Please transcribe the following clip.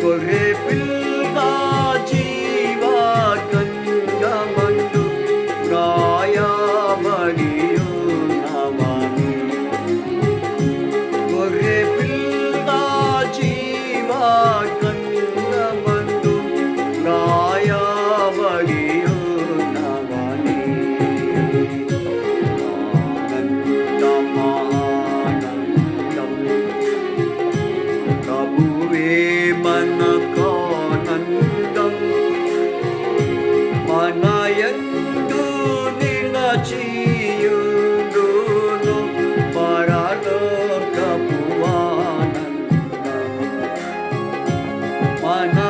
Corre മനകാനന്ദം മനയന്തു നിലചിയുന്നു പരലോകപുവാനന്ദം മനയന്തു